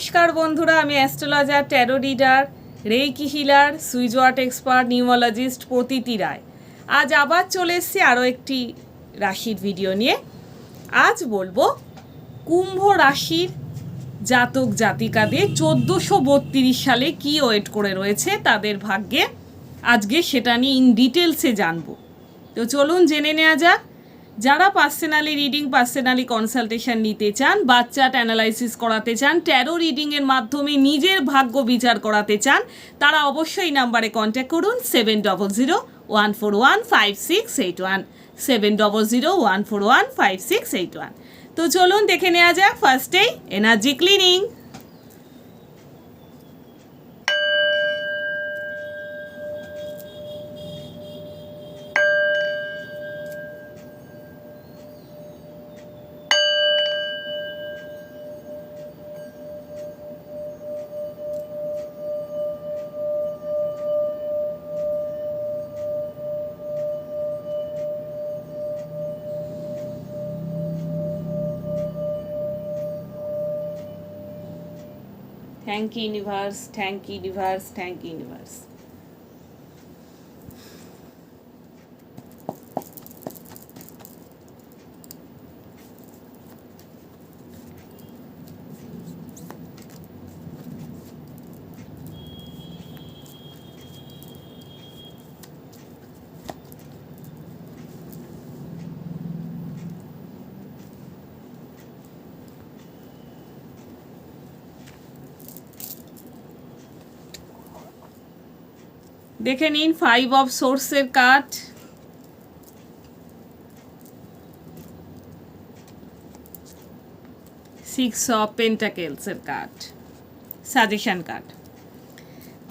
নমস্কার বন্ধুরা, আমি astrologer tarot reader reiki healer switch word expert numerologist Pratiti Roy. আজ আবার চলে এসেছি আরও একটি রাশির ভিডিও নিয়ে। আজ বলব, কুম্ভ রাশির জাতক জাতিকাদের চোদ্দোশো বত্রিশ সালে কি ওয়েট করে রয়েছে তাদের ভাগ্যে? আজকে সেটা নিয়ে ইন ডিটেলসে জানব। তো চলুন জেনে নেওয়া যাক। যারা পার্সোনালি রিডিং পার্সোনালি কনসালটেশন নিতে চান বাচ্চাট অ্যানালাইসিস করাতে চান ট্যারো রিডিংয়ের মাধ্যমে নিজের ভাগ্য বিচার করাতে চান, তারা অবশ্যই নাম্বারে কন্ট্যাক্ট করুন seven double zero one four one five six eight one seven double zero one four one five six eight one তো চলুন দেখে নেওয়া যাক ফার্স্টেই energy cleaning thank you universe thank you universe thank universe দেখে নিন five of সোর্সের কাঠ। সিক্স অফ পেন্টাকেলসের কাঠ সাজেশন কাঠ।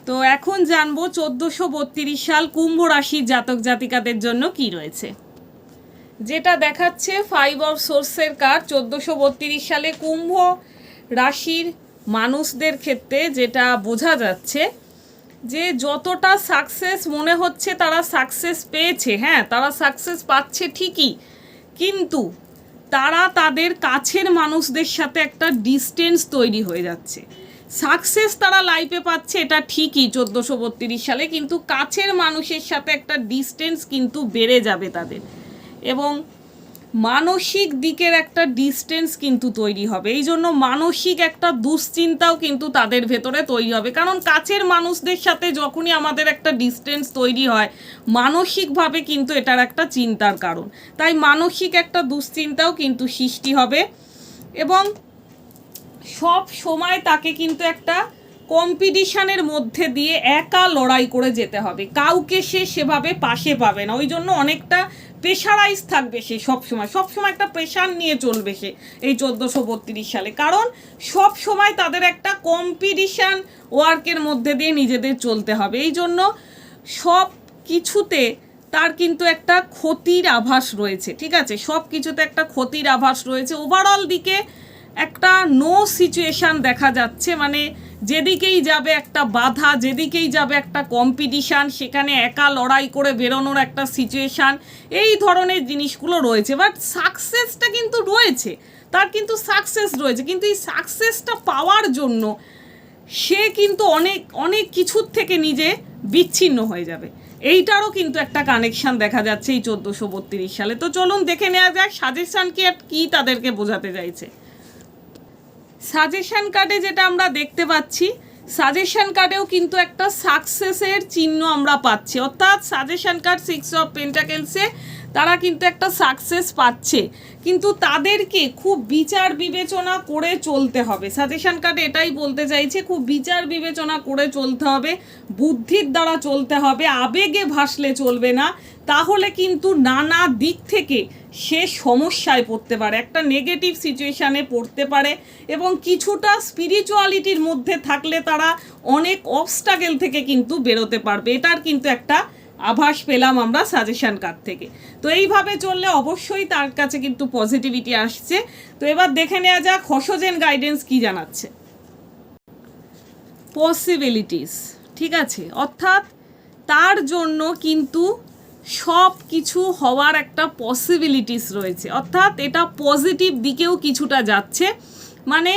তো এখন জানব চোদ্দোশো বত্রিশ সাল কুম্ভ রাশির জাতক জাতিকাদের জন্য কি রয়েছে। যেটা দেখাচ্ছে ফাইভ অফ সোর্সের কার্ড চোদ্দোশো বত্রিশ সালে কুম্ভ রাশির মানুষদের ক্ষেত্রে যেটা বোঝা যাচ্ছে যে যতটা সাকসেস মনে হচ্ছে তারা সাকসেস পেয়েছে হ্যাঁ তারা সাকসেস পাচ্ছে ঠিকই। কিন্তু তারা তাদের কাছের মানুষদের সাথে একটা ডিস্টেন্স তৈরি হয়ে যাচ্ছে। সাকসেস তারা লাইফে পাচ্ছে, এটা ঠিকই চোদ্দোশো বত্রিশ সালে, কিন্তু কাছের মানুষের সাথে একটা ডিস্টেন্স কিন্তু বেড়ে যাবে তাদের। এবং মানসিক দিকের একটা ডিস্টেন্স কিন্তু তৈরি হবে। এই জন্য মানসিক একটা দুশ্চিন্তাও কিন্তু তাদের ভেতরে তৈরি হবে। কারণ কাছের মানুষদের সাথে যখনই আমাদের একটা ডিস্টেন্স তৈরি হয়, মানসিকভাবে কিন্তু এটার একটা চিন্তার কারণ। তাই মানসিক একটা দুশ্চিন্তাও কিন্তু সৃষ্টি হবে। এবং সব সময় তাকে কিন্তু একটা কম্পিটিশনের মধ্যে দিয়ে একা লড়াই করে যেতে হবে। কাউকে সে সেভাবে পাশে পাবে না। ওই জন্য অনেকটা প্রেশারাইজ থাকবে সে সবসময়। সবসময় একটা প্রেশার নিয়ে চলবে সে এই চোদ্দোশো বত্রিশ সালে। কারণ সব সময় তাদের একটা কম্পিটিশান ওয়ার্কের মধ্যে দিয়ে নিজেদের চলতে হবে। এই জন্য সব কিছুতে তার কিন্তু একটা ক্ষতির আভাস রয়েছে। ঠিক আছে? সব কিছুতে একটা ক্ষতির আভাস রয়েছে। ওভারঅল দিকে একটা নো সিচুয়েশান দেখা যাচ্ছে। মানে যেদিকেই যাবে একটা বাধা, যেদিকেই যাবে একটা কম্পিটিশান সেখানে একা লড়াই করে বেরোনোর একটা সিচুয়েশান এই ধরনের জিনিসগুলো রয়েছে। বাট সাকসেসটা কিন্তু রয়েছে, তার কিন্তু সাকসেস রয়েছে। কিন্তু এই সাকসেসটা পাওয়ার জন্য সে কিন্তু অনেক অনেক কিছুর থেকে নিজে বিচ্ছিন্ন হয়ে যাবে। এইটারও কিন্তু একটা কানেকশন দেখা যাচ্ছে এই চোদ্দোশো বত্রিশ সালে। তো চলুন দেখে নেওয়া যাক, সাজেশান কি আর কী তাদেরকে বোঝাতে চাইছে। সাজেশন কার্ডে যেটা আমরা দেখতে পাচ্ছি সাজেশান কার্ডেও কিন্তু একটা সাকসেসের চিহ্ন আমরা পাচ্ছি। অর্থাৎ সাজেশান কার্ড সিক্স অফ পেন্টাকেলসে তারা কিন্তু একটা সাকসেস পাচ্ছে। কিন্তু তাদেরকে খুব বিচার বিবেচনা করে চলতে হবে। সাজেশন কার্ডে এটাই বলতে চাইছে, খুব বিচার বিবেচনা করে চলতে হবে, বুদ্ধির দ্বারা চলতে হবে, আবেগে ভাসলে চলবে না, তাহলে কিন্তু নানা দিক থেকে সে সমস্যায় পড়তে পারে, একটা নেগেটিভ সিচুয়েশানে পড়তে পারে এবং কিছুটা স্পিরিচুয়ালিটির মধ্যে থাকলে তারা অনেক অবস্টাগেল থেকে কিন্তু বেরোতে পারবে। এটার কিন্তু একটা আভাস পেলাম আমরা সাজেশান কার্ড থেকে। তো এইভাবে চললে অবশ্যই তার কাছে কিন্তু পজিটিভিটি আসছে। তো এবার দেখে নেওয়া যাক, হসজেন গাইডেন্স কি জানাচ্ছে। পসিবিলিটিস ঠিক আছে? অর্থাৎ তার জন্য কিন্তু সব কিছু হওয়ার একটা পসিবিলিটিস রয়েছে। অর্থাৎ এটা পজিটিভ দিকেও কিছুটা যাচ্ছে। মানে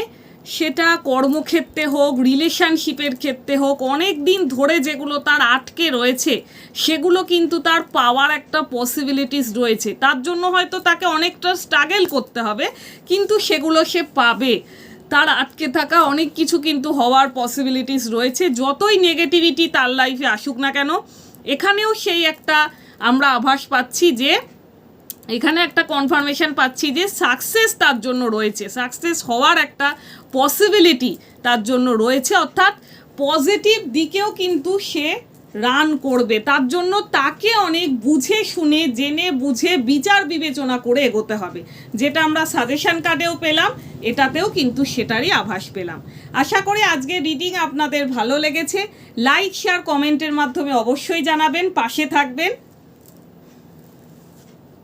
সেটা কর্মক্ষেত্রে হোক রিলেশনশিপের ক্ষেত্রে হোক, অনেক দিন ধরে যেগুলো তার আটকে রয়েছে, সেগুলো কিন্তু তার পাওয়ার একটা পসিবিলিটিস রয়েছে। তার জন্য হয়তো তাকে অনেকটা স্ট্রাগেল করতে হবে, কিন্তু সেগুলো সে পাবে। তার আটকে থাকা অনেক কিছু কিন্তু হওয়ার পসিবিলিটিস রয়েছে। যতই নেগেটিভিটি তার লাইফে আসুক না কেন, এখানেও সেই একটা আমরা আভাস পাচ্ছি যে এখানে একটা কনফার্মেশন পাচ্ছি যে সাকসেস তার জন্য রয়েছে। সাকসেস হওয়ার একটা পসিবিলিটি তার জন্য রয়েছে। অর্থাৎ পজিটিভ দিকেও কিন্তু সে রান করবে। তার জন্য তাকে অনেক বুঝে শুনে, জেনে বুঝে বিচার বিবেচনা করে এগোতে হবে। যেটা আমরা সাজেশন কার্ডেও পেলাম, এটাতেও কিন্তু সেটারই আভাস পেলাম। আশা করি আজকে রিডিং আপনাদের ভালো লেগেছে। লাইক শেয়ার কমেন্টের মাধ্যমে অবশ্যই জানাবেন, পাশে থাকবেন।